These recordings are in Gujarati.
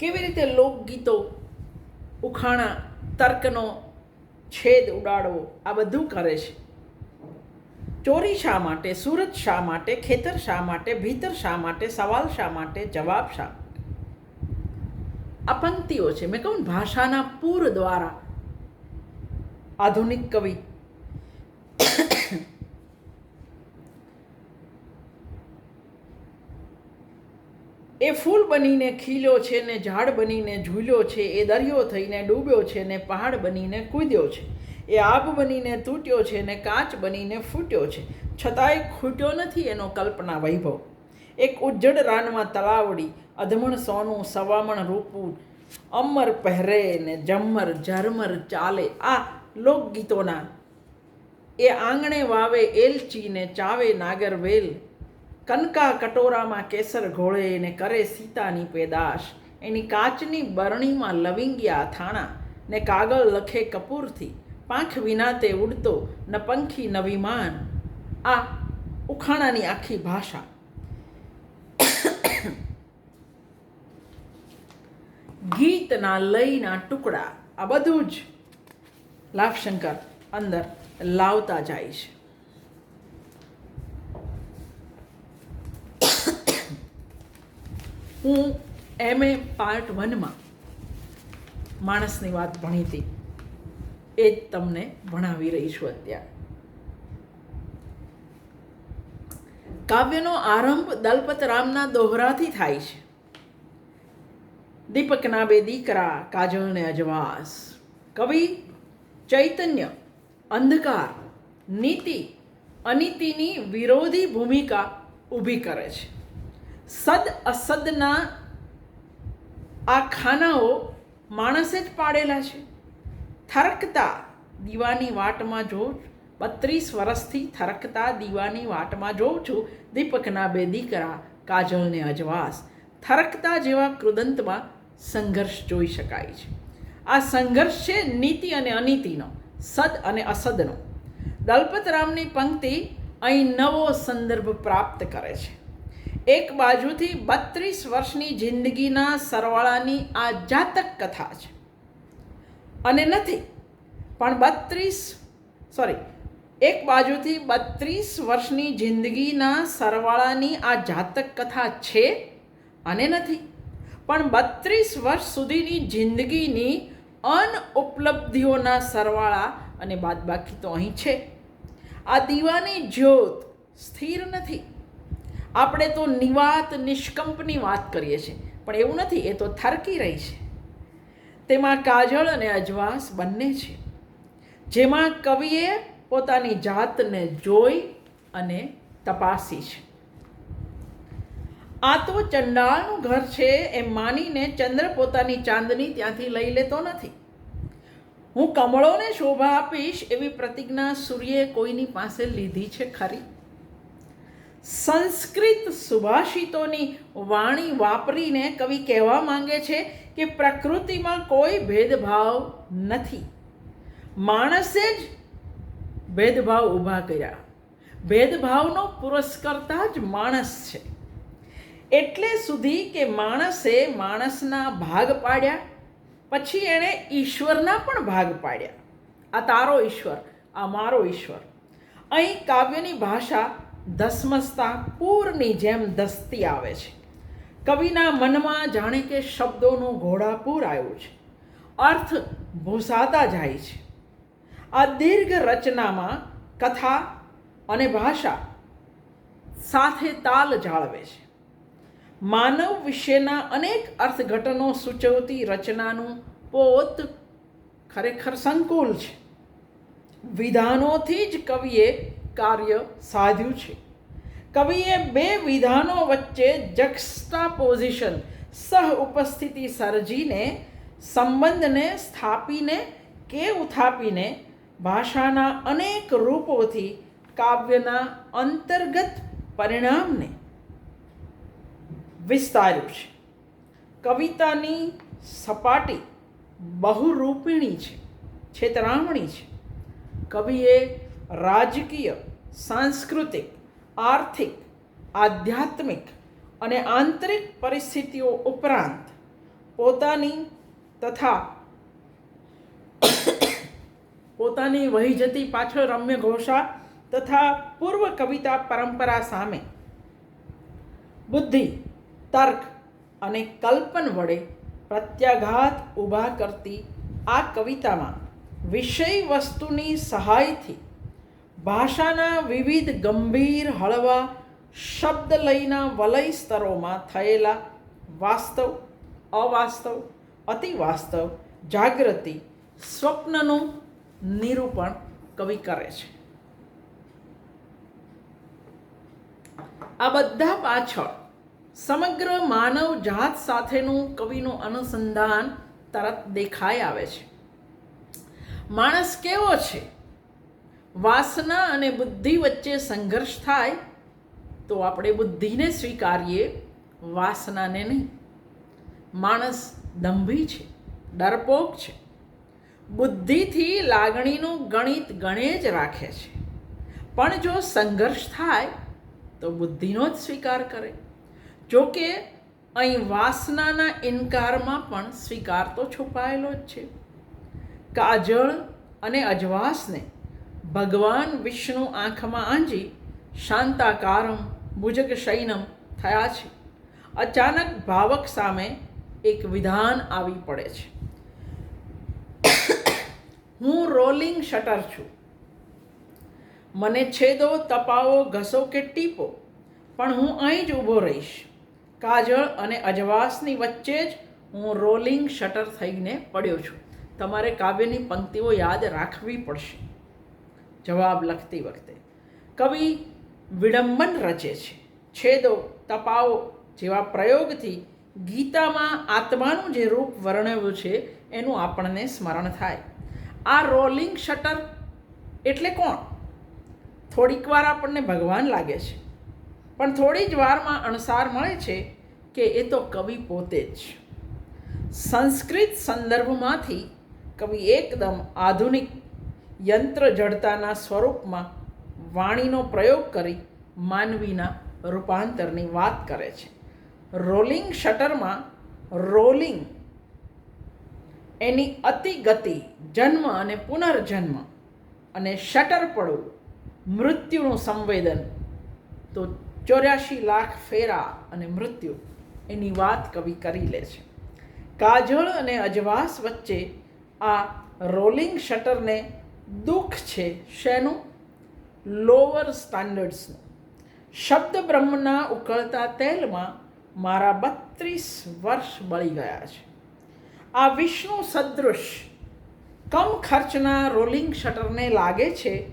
કેવી રીતે લોકગીતો ઉખાણા, તર્કનો છેદ ઉડાડવો, આ બધું કરે છે. ચોરી શા માટે, સુરત શા માટે, ખેતર શા માટે, ભીતર શા માટે, સવાલ શા માટે, જવાબ શા આ પંક્તિઓ છે. મેં કહું ભાષાના પૂર દ્વારા આધુનિક કવિ એ ફૂલ બનીને ખીલ્યો છે ને ઝાડ બનીને ઝૂલ્યો છે, એ દરિયો થઈને ડૂબ્યો છે ને પહાડ બનીને કૂદ્યો છે, એ આબ બનીને તૂટ્યો છે ને કાચ બનીને ફૂટ્યો છે, છતાંય ખૂટ્યો નથી એનો કલ્પના વૈભવ. એક ઉજ્જડ રાનમાં તલાવડી, અધમણ સોનું, સવામણ રૂપું, અમર પહેરે ને જમ્મર ઝરમર ચાલે, આ લોકગીતોના. એ આંગણે વાવે એલચી ને ચાવે નાગરવેલ કનકા કટોરામાં કેસર ઘોળે ને કરે સીતાની પેદાશ. એની કાચની બરણીમાં લવિંગિયા થાણા ને કાગળ લખે કપૂરથી. પાંખ વિના તે ઉડતો, ન પંખી ન વિમાન આ ઉખાણાની આખી ભાષા. ગીતના લયના ટુકડા. આ બધું જ લાભશંકર અંદર લાવતા જાય છે. હું એમ એ પાર્ટ વનમાં માણસની વાત ભણી હતી. એ જ તમને ભણાવી રહી છું અત્યારે. કાવ્યનો આરંભ દલપત રામના દોહરાથી થાય છે. દીપકના બે દીકરા કાજળ અજવાસ. કવિ ચૈતન્ય, અંધકાર, નીતિ, અનીતિની વિરોધી ભૂમિકા ઊભી કરે છે. સદ અસદના આ ખાનાઓ માણસે જ પાડેલા છે. થરકતા દીવાની વાટમાં જોઉં બત્રીસ વર્ષથી થરકતા દીવાની વાટમાં જોઉં છું દીપકના બે દીકરા કાજલને અજવાસ. થરકતા જેવા કૃદંતમાં સંઘર્ષ જોઈ શકાય છે. આ સંઘર્ષ છે નીતિ અને અનીતિનો, સદ અને અસદનો. દલપતરામની પંક્તિ અહીં નવો સંદર્ભ પ્રાપ્ત કરે છે. એક બાજુથી બત્રીસ વર્ષની જિંદગીના સરવાળાની આ જાતક કથા છે. અને નથી, પણ બત્રીસ સોરી એક બાજુથી બત્રીસ વર્ષની જિંદગીના સરવાળાની આ જાતક કથા છે અને નથી, પણ બત્રીસ વર્ષ સુધીની જિંદગીની અનઉપલબ્ધિઓના સરવાળા અને બાદબાકી તો અહીં છે. આ દીવાની જ્યોત સ્થિર નથી. આપણે તો નિવાત, નિષ્કંપની વાત કરીએ છીએ. પણ એવું નથી, એ તો થરકી રહી છે. તેમાં કાજળ અને અજવાસ બંને છે. જેમાં કવિએ પોતાની જાતને જોઈ અને તપાસી છે. આ તો ચંડાળનું ઘર છે એમ માનીને ચંદ્ર પોતાની ચાંદની ત્યાંથી લઈ લેતો નથી. હું કમળોને શોભા આપીશ એવી પ્રતિજ્ઞા સૂર્યે કોઈની પાસે લીધી છે ખરી? સંસ્કૃત સુભાષિતોની વાણી વાપરીને કવિ કહેવા માંગે છે કે પ્રકૃતિમાં કોઈ ભેદભાવ નથી. માણસે જ ભેદભાવ ઊભા કર્યા. ભેદભાવનો પુરસ્કર્તા જ માણસ છે. એટલે સુધી કે માણસે માણસના ભાગ પાડ્યા, પછી એણે ઈશ્વરના પણ ભાગ પાડ્યા. આ તારો ઈશ્વર, આ મારો ઈશ્વર. અહીં કાવ્યની ભાષા ધસમસતા પૂરની જેમ ધસતી આવે છે. કવિના મનમાં જાણે કે શબ્દોનું ઘોડાપૂર આવ્યું છે. અર્થ ભૂસાતા જાય છે. આ દીર્ઘ રચનામાં કથા અને ભાષા સાથે તાલ જાળવે છે. માનવ વિશેના અનેક અર્થઘટનો સૂચવતી રચનાનું પોત ખરેખર સંકુલ છે. વિધાનોથી જ કવિએ કાર્ય સાધ્યું છે. કવિએ બે વિધાનો વચ્ચે જક્સ્ટા પોઝિશન સહ ઉપસ્થિતિ સર્જીને, સંબંધને સ્થાપીને કે ઉથાપીને ભાષાના અનેક રૂપોથી કાવ્યના અંતર્ગત પરિણામને વિસ્તાર્યું છે. કવિતાની સપાટી બહુરૂપિણી છે, છેતરામણી છે. કવિએ રાજકીય, સાંસ્કૃતિક, આર્થિક, આધ્યાત્મિક અને આંતરિક પરિસ્થિતિઓ ઉપરાંત પોતાની તથા પોતાની વહી જતી પાછળ રમ્ય ઘોષા તથા પૂર્વ કવિતા પરંપરા સામે બુદ્ધિ, તર્ક અને કલ્પન વડે પ્રત્યાઘાત ઊભા કરતી આ કવિતામાં વિષય વસ્તુની સહાયથી ભાષાના વિવિધ ગંભીર હળવા શબ્દલયના વલય સ્તરોમાં થયેલા વાસ્તવ, અવાસ્તવ, અતિવાસ્તવ, જાગૃતિ, સ્વપ્નનું નિરૂપણ કવિ કરે છે. આ બધા પાછળ સમગ્ર માનવ જાત સાથેનું કવિનું અનુસંધાન તરત દેખાઈ આવે છે. માણસ કેવો છે? વાસના અને બુદ્ધિ વચ્ચે સંઘર્ષ થાય, તો આપણે બુદ્ધિને સ્વીકારીએ, વાસનાને નહીં. માણસ દંભી છે, ડરપોક છે. બુદ્ધિથી લાગણીનું ગણિત ગણે જ રાખે છે. પણ જો સંઘર્ષ થાય, તો બુદ્ધિનો જ સ્વીકાર કરે. જો કે અહીં વાસનાના ઇનકારમાં પણ સ્વીકાર તો છુપાયેલો જ છે. કાજળ અને અજવાસને ભગવાન, વિષ્ણુ, આંખમાં આંજી, શાંતાકારમ ભુજગ શયનમ થયા છે. અચાનક ભાવક સામે એક વિધાન આવી પડે છે. હું રોલિંગ શટર છું. મને છેદો, તપાવો, ઘસો કે ટીપો, પણ હું અહીં જ ઊભો રહીશ. કાજળ અને અજવાસની વચ્ચે જ હું રોલિંગ શટર થઈને પડ્યો છું. તમારે કાવ્યની પંક્તિઓ યાદ રાખવી પડશે. જવાબ લખતી વખતે. કવિ વિડંબન રચે છે. છેદો, તપાવો જેવા પ્રયોગથી ગીતામાં આત્માનું જે રૂપ વર્ણવ્યું છે એનું આપણને સ્મરણ થાય. આ રોલિંગ શટર એટલે કોણ? થોડીક વાર આપણને ભગવાન લાગે છે. પણ થોડી જ વારમાં અણસાર મળે છે કે એ તો કવિ પોતે જ. સંસ્કૃત સંદર્ભમાંથી કવિ એકદમ આધુનિક યંત્ર જડતાના સ્વરૂપમાં વાણીનો પ્રયોગ કરી માનવીના રૂપાંતરની વાત કરે છે. રોલિંગ શટરમાં રોલિંગ એની અતિગતિ, જન્મ અને પુનર્જન્મ અને શટર પડવું, મૃત્યુનું સંવેદન, તો ચોર્યાસી લાખ ફેરા અને મૃત્યુ એની વાત કવિ કરી લે છે. કાજળ અને અજવાસ વચ્ચે આ રોલિંગ શટરને દુઃખ છે શેનું? લોઅર સ્ટાન્ડર્ડ્સનું શબ્દ બ્રહ્મના ઉકળતા તેલમાં મારા બત્રીસ વર્ષ બળી ગયા છે. આ વિષ્ણુ સદૃશ, કમ ખર્ચના રોલિંગ શટરને લાગે છે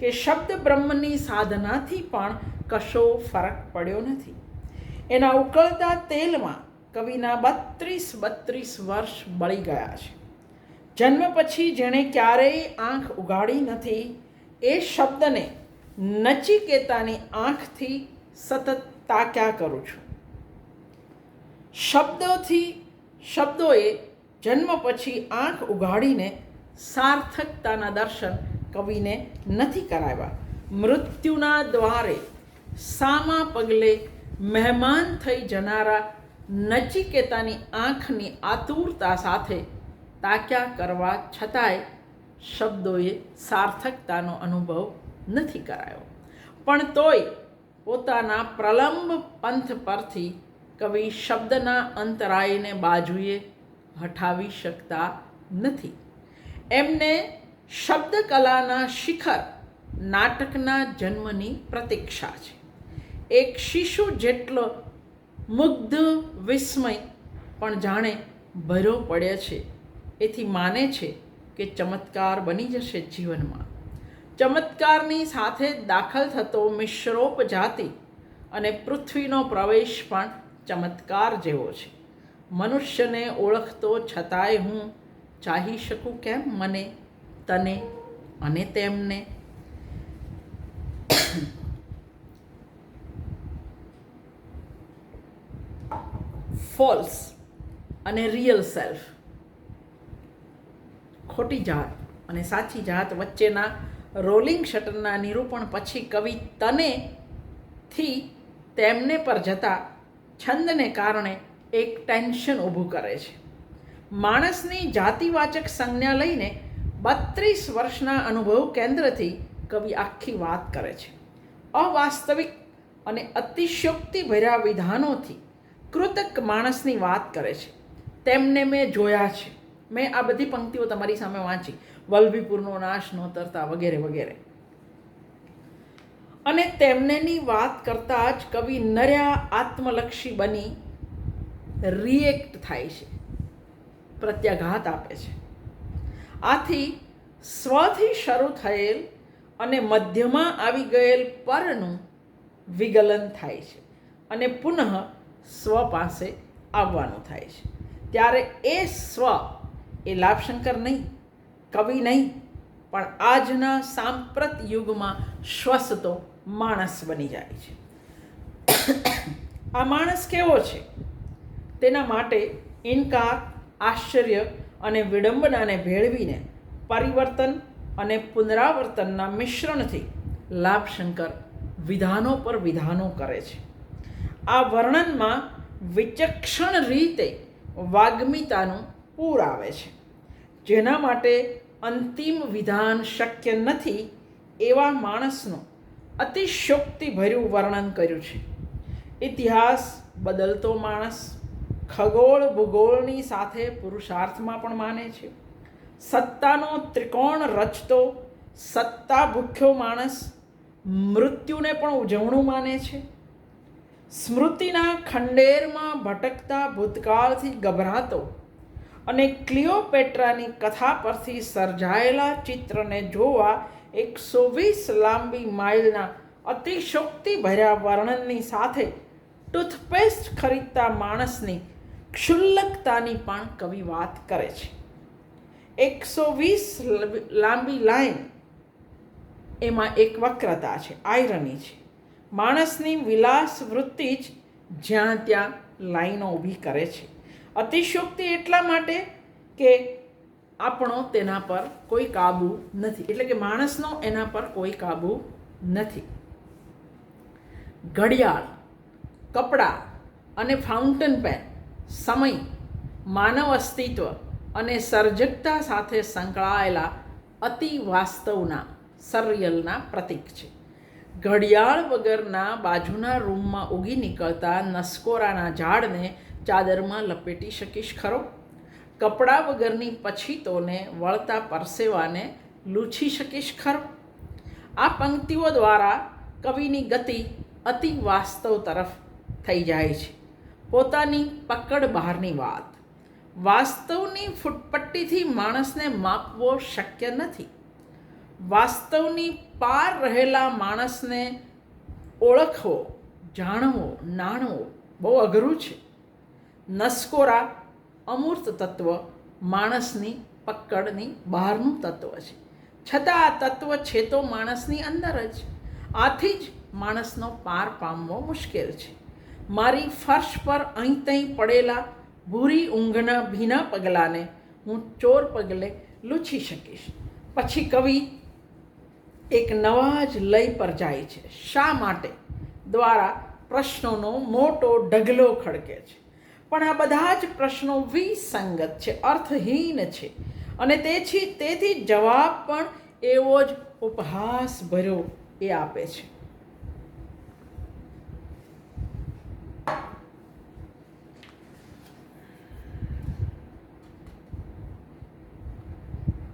કે શબ્દ બ્રહ્મની સાધનાથી પણ કશો ફરક પડ્યો નથી. એના ઉકળતા તેલમાં કવિના બત્રીસ બત્રીસ વર્ષ બળી ગયા છે. જન્મ પછી જેણે ક્યારેય આંખ ઉગાડી નથી, એ શબ્દને નચિકેતાની આંખથી સતત તાક્યા કરું છું. શબ્દોથી શબ્દોએ જન્મ પછી આંખ ઉઘાડીને સાર્થકતાના દર્શન કવિને નથી કરાવ્યા. મૃત્યુના દ્વારે સામા પગલે મહેમાન થઈ જનારા નચિકેતાની આંખની આતુરતા સાથે તાક્યા કરવા છતાંય શબ્દોએ સાર્થકતાનો અનુભવ નથી કરાયો. પણ તોય પોતાના પ્રલંબ પંથ પરથી કવિ શબ્દના અંતરાયને બાજુએ હટાવી શકતા નથી. એમને શબ્દકલાના શિખર નાટકના જન્મની પ્રતીક્ષા છે. એક શિશુ જેટલો મુગ્ધ વિસ્મય પણ જાણે ભર્યો પડે છે. એથી માને છે કે ચમત્કાર બની જશે જીવનમાં. ચમત્કારની સાથે દાખલ થતો મિશ્રોપ જાતિ અને પૃથ્વીનો પ્રવેશ પણ ચમત્કાર જેવો છે. મનુષ્યને ઓળખતો છતાંય હું ચાહી શકું કેમ મને, તને અને તેમને? ફોલ્સ અને રિયલ સેલ્ફ. ખોટી જાત અને સાચી જાત વચ્ચેના રોલિંગ શટરના નિરૂપણ પછી કવિ તને થી તેમને પર જતા છંદને કારણે એક ટેન્શન ઊભું કરે છે. માણસની જાતિવાચક સંજ્ઞા લઈને બત્રીસ વર્ષના અનુભવ કેન્દ્રથી કવિ આખી વાત કરે છે. અવાસ્તવિક અને અતિશયોક્તિ ભર્યા વિધાનોથી કૃતક માણસની વાત કરે છે. તેમને મેં જોયા છે. મેં આ બધી પંક્તિઓ તમારી સામે વાંચી. વલભીપુરનો નાશ ન તરતા વગેરે વગેરે. અને તેમનેની વાત કરતાં જ કવિ નર્યા આત્મલક્ષી બની રિએક્ટ થાય છે. પ્રત્યાઘાત આપે છે. આથી સ્વથી શરૂ થયેલ અને મધ્યમાં આવી ગયેલ પરનું વિગલન થાય છે અને પુનઃ સ્વ પાસે આવવાનું થાય છે. ત્યારે એ સ્વ એ લાભશંકર નહીં, કવિ નહીં, પણ આજના સાંપ્રત યુગમાં શ્વસતો માણસ બની જાય છે. આ માણસ કેવો છે? તેના માટે ઇનકાર, આશ્ચર્ય અને વિડંબનાને ભેળવીને પરિવર્તન અને પુનરાવર્તનના મિશ્રણથી લાભશંકર વિધાનો પર વિધાનો કરે છે. આ વર્ણનમાં વિચક્ષણ રીતે વાગ્મિતાનું પૂર આવે છે. જેના માટે અંતિમ વિધાન શક્ય નથી એવા માણસનું અતિશોક્તિભર્યું વર્ણન કર્યું છે. ઇતિહાસ બદલતો માણસ, ખગોળ ભૂગોળની સાથે પુરુષાર્થમાં પણ માને છે. સત્તાનો ત્રિકોણ રચતો, સત્તા ભૂખ્યો માણસ મૃત્યુને પણ ઉજવણું માને છે. સ્મૃતિના ખંડેરમાં ભટકતા ભૂતકાળથી ગભરાતો અને ક્લિયોપેટ્રાની કથા પરથી સર્જાયેલા ચિત્રને જોવા એકસો વીસ લાંબી માઇલના અતિશોક્તિ ભર્યા વર્ણનની સાથે ટૂથપેસ્ટ ખરીદતા માણસની ક્ષુલ્લકતાની પણ કવિ વાત કરે છે. એકસો વીસ લાંબી લાઈન એમાં એક વક્રતા છે આયરની છે. માણસની વિલાસ વૃત્તિ જ જ્યાં ત્યાં લાઈનો ઊભી કરે છે. અતિશયોક્તિ એટલા માટે કે આપણો તેના પર કોઈ કાબુ નથી. એટલે કે માણસનો એના પર કોઈ કાબુ નથી. ઘડિયાળ, કપડાં અને ફાઉન્ટેન પેન સમય, માનવ અસ્તિત્વ અને સર્જકતા સાથે સંકળાયેલા અતિ વાસ્તવના સરિયલના પ્રતીક છે. ઘડિયાળ વગરના બાજુના રૂમમાં ઉગી નીકળતા નસકોરાના ઝાડને ચાદરમાં લપેટી શકીશ ખરો? કપડાં વગરની પછીતોને વળતા પરસેવાને લૂછી શકીશ ખરો? આ પંક્તિઓ દ્વારા કવિની ગતિ અતિ વાસ્તવ તરફ થઈ જાય છે. પોતાની પકડ બહારની વાત. વાસ્તવની ફૂટપટ્ટીથી માણસને માપવો શક્ય નથી. વાસ્તવની પાર રહેલા માણસને ઓળખવો, જાણવો, નાણવો બહુ અઘરું છે. નસકોરા અમૂર્ત તત્વ માણસની પકડની બહારનું તત્વ છે. છતાં આ તત્વ છે તો માણસની અંદર જ. આથી જ માણસનો પાર પામવો મુશ્કેલ છે. મારી ફર્શ પર અહીં તહીં પડેલા ભૂરી ઊંઘના ભીના પગલાંને હું ચોર પગલે લૂછી શકીશ. પછી કવિ એક નવા જ લય પર જાય છે. શા માટે? દ્વારા પ્રશ્નોનો મોટો ઢગલો ખડકે છે. પણ આ બધા જ પ્રશ્નો વિસંગત છે, અર્થહીન છે. અને તેથી તેથી જવાબ પણ એવો જ ઉપહાસ ભર્યો એ આપે છે.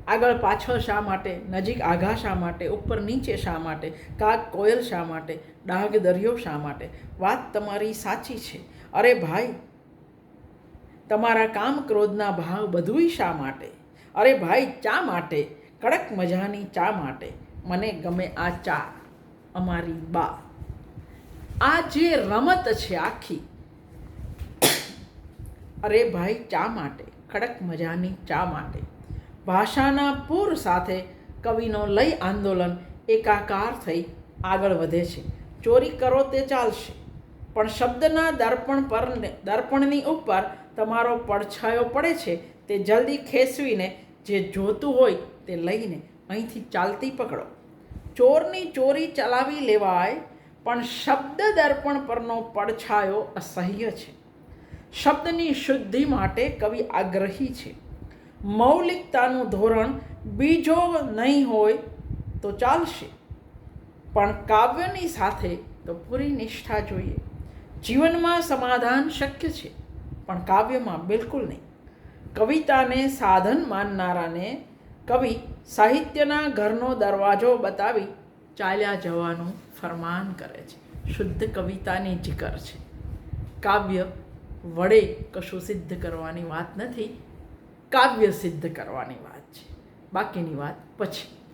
આગળ પાછળ શા માટે, નજીક આઘા શા માટે, ઉપર નીચે શા માટે, કાગ કોયલ શા માટે, ડાઘ દરિયો શા માટે? વાત તમારી સાચી છે. અરે ભાઈ, તમારા કામ ક્રોધના ભાવ બધુંય શા માટે? અરે ભાઈ, ચા માટે? કડક મજાની ચા માટે. મને ગમે આ ચા, અમારી બા. આ જે રમત છે આખી. અરે ભાઈ, ચા માટે, કડક મજાની ચા માટે. ભાષાના પૂર સાથે કવિનો લય આંદોલન એકાકાર થઈ આગળ વધે છે. ચોરી કરો તે ચાલશે. પણ શબ્દના દર્પણ પર દર્પણની ઉપર તમારો પડછાયો પડે છે તે જલ્દી ખેંચવીને જે જોતું હોય તે લઈને અહીંથી ચાલતી પકડો. ચોરની ચોરી ચલાવી લેવાય, પણ શબ્દ દર્પણ પરનો પડછાયો અસહ્ય છે. શબ્દની શુદ્ધિ માટે કવિ આગ્રહી છે. મૌલિકતાનું ધોરણ બીજો નહીં હોય તો ચાલશે. પણ કાવ્યની સાથે તો પૂરી નિષ્ઠા જોઈએ. જીવનમાં સમાધાન શક્ય છે, પણ કાવ્યમાં બિલકુલ નહીં. કવિતાને સાધન માનનારાને કવિ સાહિત્યના ઘરનો દરવાજો બતાવી ચાલ્યા જવાનું ફરમાન કરે છે. શુદ્ધ કવિતાની જીકર છે. કાવ્ય વડે કશું સિદ્ધ કરવાની વાત નથી કાવ્ય સિદ્ધ કરવાની વાત છે. બાકીની વાત પછી.